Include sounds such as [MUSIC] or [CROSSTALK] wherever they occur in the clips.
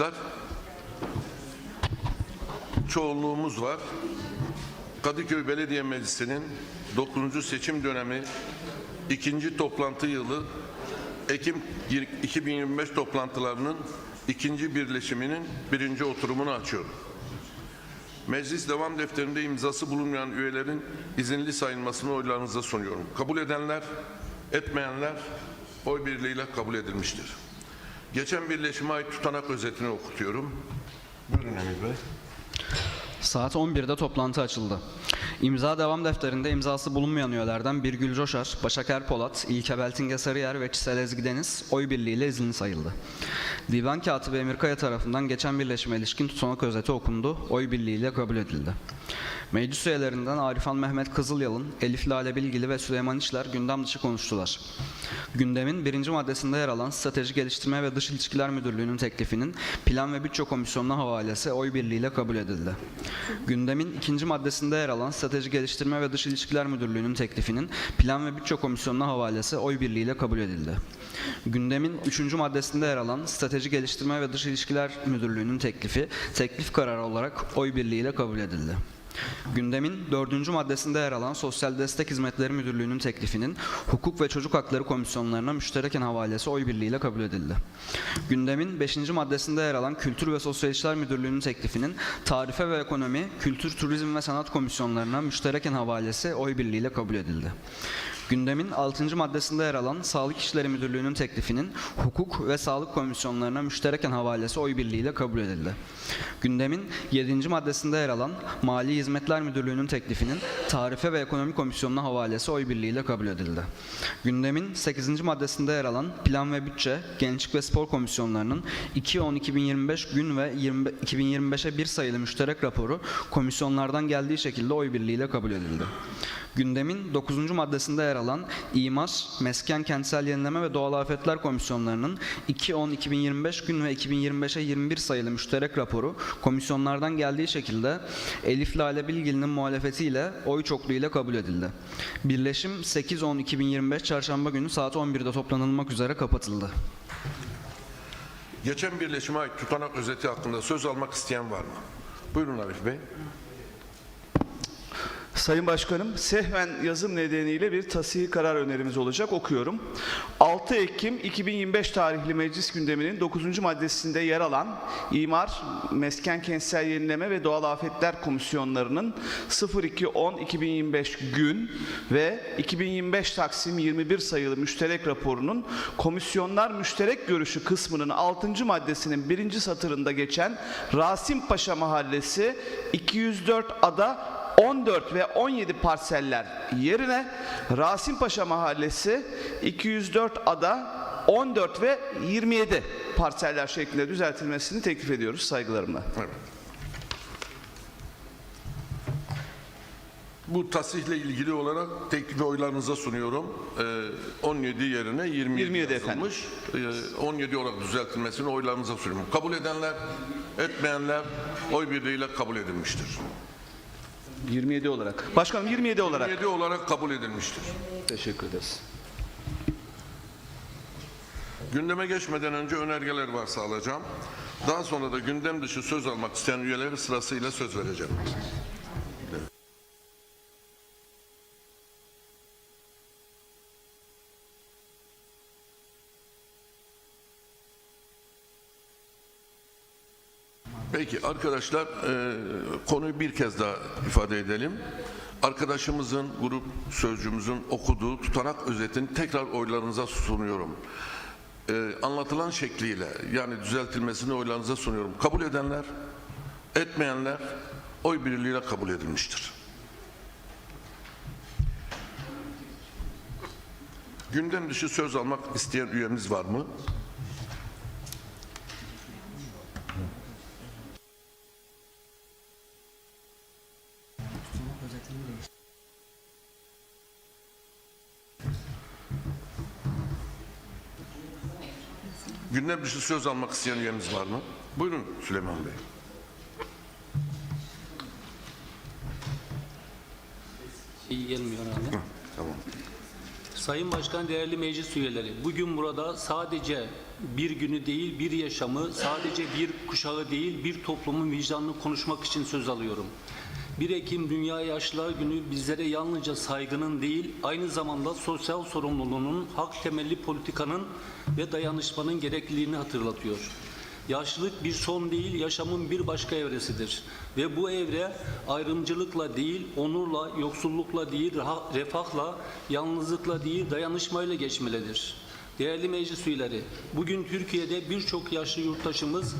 arkadaşlar. Çoğunluğumuz var. Kadıköy Belediye Meclisi'nin 9. seçim dönemi ikinci toplantı yılı Ekim 2025 toplantılarının ikinci birleşiminin birinci oturumunu açıyorum. Meclis devam defterinde imzası bulunmayan üyelerin izinli sayılmasını oylarınıza sunuyorum. Kabul edenler, etmeyenler oy birliğiyle kabul edilmiştir. Geçen birleşime ait tutanak özetini okutuyorum. Buyurun Emir Bey. Saat 11'de toplantı açıldı. İmza devam defterinde imzası bulunmayan üyelerden Birgül Coşar, Başak Erpolat, İlke Beltinge Sarıyer ve Çisel Ezgi Deniz oy birliğiyle izinli sayıldı. Divan Katibi Emir Kaya tarafından geçen birleşime ilişkin tutanak özeti okundu, oy birliğiyle kabul edildi. Meclis üyelerinden Arifan Mehmet Kızılyalın, Elif Lale Bilgili ve Süleyman İşler gündem dışı konuştular. Gündemin birinci maddesinde yer alan Strateji Geliştirme ve Dış İlişkiler Müdürlüğü'nün teklifinin Plan ve Bütçe Komisyonu'na havalesi oy birliğiyle kabul edildi. Gündemin ikinci maddesinde yer alan Strateji Geliştirme ve Dış İlişkiler Müdürlüğü'nün teklifinin Plan ve Bütçe Komisyonu'na havalesi oy birliğiyle kabul edildi. Gündemin üçüncü maddesinde yer alan Strateji Geliştirme ve Dış İlişkiler Müdürlüğü'nün teklifi teklif kararı olarak oy birliğiyle kabul edildi. Gündemin dördüncü maddesinde yer alan Sosyal Destek Hizmetleri Müdürlüğü'nün teklifinin Hukuk ve Çocuk Hakları Komisyonlarına müştereken havalesi oy birliğiyle kabul edildi. Gündemin beşinci maddesinde yer alan Kültür ve Sosyal İşler Müdürlüğü'nün teklifinin Tarife ve Ekonomi, Kültür, Turizm ve Sanat Komisyonlarına müştereken havalesi oy birliğiyle kabul edildi. Gündemin 6. maddesinde yer alan Sağlık İşleri Müdürlüğü'nün teklifinin Hukuk ve Sağlık Komisyonlarına müştereken havalesi oy birliğiyle kabul edildi. Gündemin 7. maddesinde yer alan Mali Hizmetler Müdürlüğü'nün teklifinin Tarife ve Ekonomi Komisyonu'na havalesi oy birliğiyle kabul edildi. Gündemin 8. maddesinde yer alan Plan ve Bütçe, Gençlik ve Spor Komisyonlarının 2-10-2025 gün ve 20 2025'e bir sayılı müşterek raporu komisyonlardan geldiği şekilde oy birliğiyle kabul edildi. Gündemin 9. maddesinde yer alan İmar, Mesken Kentsel Yenileme ve Doğal Afetler Komisyonlarının 2-10-2025 gün ve 2025'e 21 sayılı müşterek raporu komisyonlardan geldiği şekilde Elif Lale Bilgili'nin muhalefetiyle oy çokluğuyla kabul edildi. Birleşim 8-10-2025 çarşamba günü saat 11'de toplanılmak üzere kapatıldı. Geçen birleşime ait tutanak özeti hakkında söz almak isteyen var mı? Buyurun Arif Bey. Sayın Başkanım, sehven yazım nedeniyle bir tasih karar önerimiz olacak. Okuyorum. 6 Ekim 2025 tarihli meclis gündeminin 9. maddesinde yer alan İmar, Mesken Kentsel Yenileme ve Doğal Afetler Komisyonlarının 02.10.2025 gün ve 2025 Taksim 21 sayılı müşterek raporunun komisyonlar müşterek görüşü kısmının 6. maddesinin 1. satırında geçen Rasim Paşa Mahallesi 204 ada 14 ve 17 parseller yerine Rasim Mahallesi 204 ada 14 ve 27 parseller şeklinde düzeltilmesini teklif ediyoruz saygılarımla. Evet. Bu tasihle ilgili olarak teklifi oylarınıza sunuyorum. Ee, 17 yerine 27, 27 efendim. yazılmış. Ee, 17 olarak düzeltilmesini oylarınıza sunuyorum. Kabul edenler, etmeyenler oy birliğiyle kabul edilmiştir. 27 olarak. Başkanım 27 olarak. 27 olarak kabul edilmiştir. Teşekkür ederiz. Gündeme geçmeden önce önergeler varsa alacağım. Daha sonra da gündem dışı söz almak isteyen üyeleri sırasıyla söz vereceğim. Peki arkadaşlar e, konuyu bir kez daha ifade edelim. Arkadaşımızın, grup sözcümüzün okuduğu tutanak özetini tekrar oylarınıza sunuyorum. E, anlatılan şekliyle yani düzeltilmesini oylarınıza sunuyorum. Kabul edenler, etmeyenler oy birliğiyle kabul edilmiştir. Gündem dışı söz almak isteyen üyemiz var mı? Gündem dışı söz almak isteyen üyemiz var mı? Buyurun Süleyman Bey. İyi gelmiyor herhalde. Tamam. Sayın Başkan, değerli meclis üyeleri, bugün burada sadece bir günü değil, bir yaşamı, sadece bir kuşağı değil, bir toplumun vicdanını konuşmak için söz alıyorum. 1 Ekim Dünya Yaşlılar Günü bizlere yalnızca saygının değil, aynı zamanda sosyal sorumluluğunun, hak temelli politikanın ve dayanışmanın gerekliliğini hatırlatıyor. Yaşlılık bir son değil, yaşamın bir başka evresidir. Ve bu evre ayrımcılıkla değil, onurla, yoksullukla değil, refahla, yalnızlıkla değil, dayanışmayla geçmelidir. Değerli meclis üyeleri, bugün Türkiye'de birçok yaşlı yurttaşımız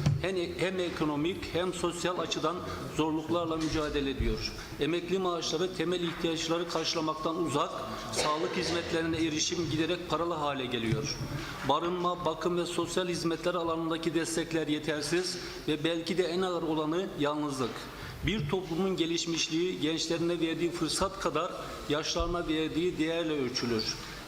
hem, ekonomik hem sosyal açıdan zorluklarla mücadele ediyor. Emekli maaşları temel ihtiyaçları karşılamaktan uzak, sağlık hizmetlerine erişim giderek paralı hale geliyor. Barınma, bakım ve sosyal hizmetler alanındaki destekler yetersiz ve belki de en ağır olanı yalnızlık. Bir toplumun gelişmişliği gençlerine verdiği fırsat kadar yaşlarına verdiği değerle ölçülür.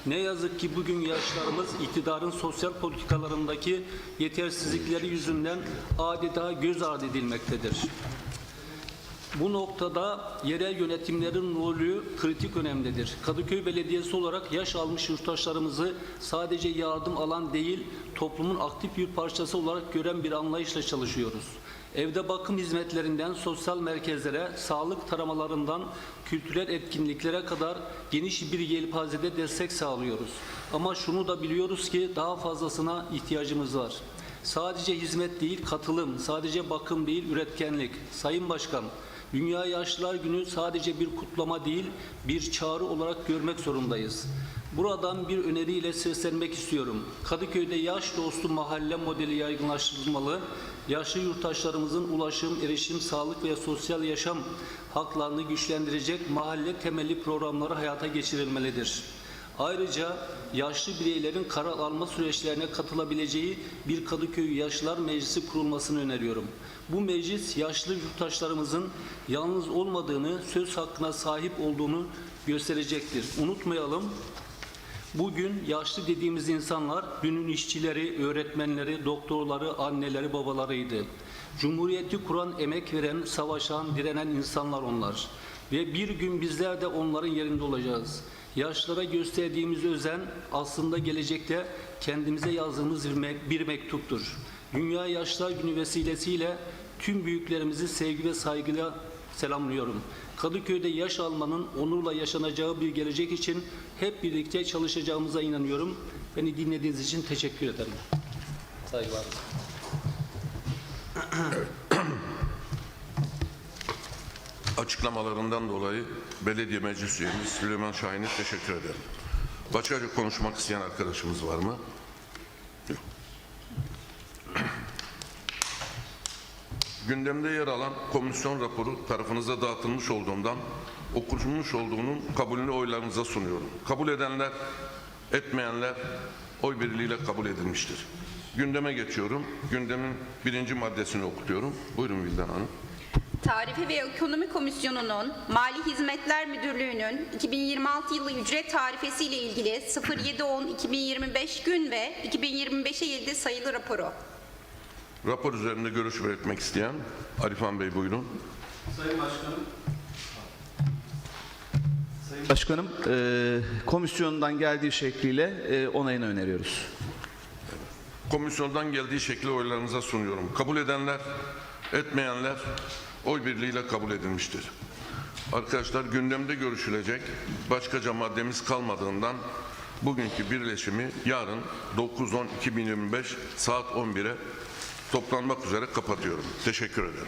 Ne yazık ki bugün yaşlarımız iktidarın sosyal politikalarındaki yetersizlikleri yüzünden adeta göz ardı edilmektedir. Bu noktada yerel yönetimlerin rolü kritik önemlidir. Kadıköy Belediyesi olarak yaş almış yurttaşlarımızı sadece yardım alan değil, toplumun aktif bir parçası olarak gören bir anlayışla çalışıyoruz. Evde bakım hizmetlerinden sosyal merkezlere, sağlık taramalarından kültürel etkinliklere kadar geniş bir yelpazede destek sağlıyoruz. Ama şunu da biliyoruz ki daha fazlasına ihtiyacımız var. Sadece hizmet değil, katılım, sadece bakım değil, üretkenlik. Sayın Başkan, Dünya Yaşlılar Günü sadece bir kutlama değil, bir çağrı olarak görmek zorundayız. Buradan bir öneriyle seslenmek istiyorum. Kadıköy'de yaş dostu mahalle modeli yaygınlaştırılmalı. Yaşlı yurttaşlarımızın ulaşım, erişim, sağlık ve sosyal yaşam haklarını güçlendirecek mahalle temelli programları hayata geçirilmelidir. Ayrıca yaşlı bireylerin karar alma süreçlerine katılabileceği bir Kadıköy Yaşlılar Meclisi kurulmasını öneriyorum. Bu meclis yaşlı yurttaşlarımızın yalnız olmadığını, söz hakkına sahip olduğunu gösterecektir. Unutmayalım, Bugün yaşlı dediğimiz insanlar dünün işçileri, öğretmenleri, doktorları, anneleri, babalarıydı. Cumhuriyeti kuran, emek veren, savaşan, direnen insanlar onlar. Ve bir gün bizler de onların yerinde olacağız. Yaşlara gösterdiğimiz özen aslında gelecekte kendimize yazdığımız bir, me- bir mektuptur. Dünya Yaşlar Günü vesilesiyle tüm büyüklerimizi sevgi ve saygıyla selamlıyorum. Kadıköy'de yaş almanın onurla yaşanacağı bir gelecek için hep birlikte çalışacağımıza inanıyorum. Beni dinlediğiniz için teşekkür ederim. Saygılar. [CLEARS THROAT] Açıklamalarından dolayı belediye meclis üyemiz Süleyman Şahin'e teşekkür ederim. Başka konuşmak isteyen arkadaşımız var mı? Gündemde yer alan komisyon raporu tarafınıza dağıtılmış olduğundan okunmuş olduğunun kabulünü oylarınıza sunuyorum. Kabul edenler, etmeyenler oy birliğiyle kabul edilmiştir. Gündeme geçiyorum. Gündemin birinci maddesini okutuyorum. Buyurun Vildan Hanım. Tarife ve Ekonomi Komisyonu'nun Mali Hizmetler Müdürlüğü'nün 2026 yılı ücret tarifesi ile ilgili 07.10.2025 gün ve 2025'e 7 sayılı raporu. Rapor üzerinde görüş belirtmek isteyen Arifan Bey buyurun. Sayın Başkanım. Sayın Başkanım, e, komisyondan geldiği şekliyle e, onayını öneriyoruz. Komisyondan geldiği şekli oylarınıza sunuyorum. Kabul edenler, etmeyenler oy birliğiyle kabul edilmiştir. Arkadaşlar gündemde görüşülecek başkaca maddemiz kalmadığından bugünkü birleşimi yarın 9-10-2025 saat 11'e toplanmak üzere kapatıyorum. Teşekkür ederim.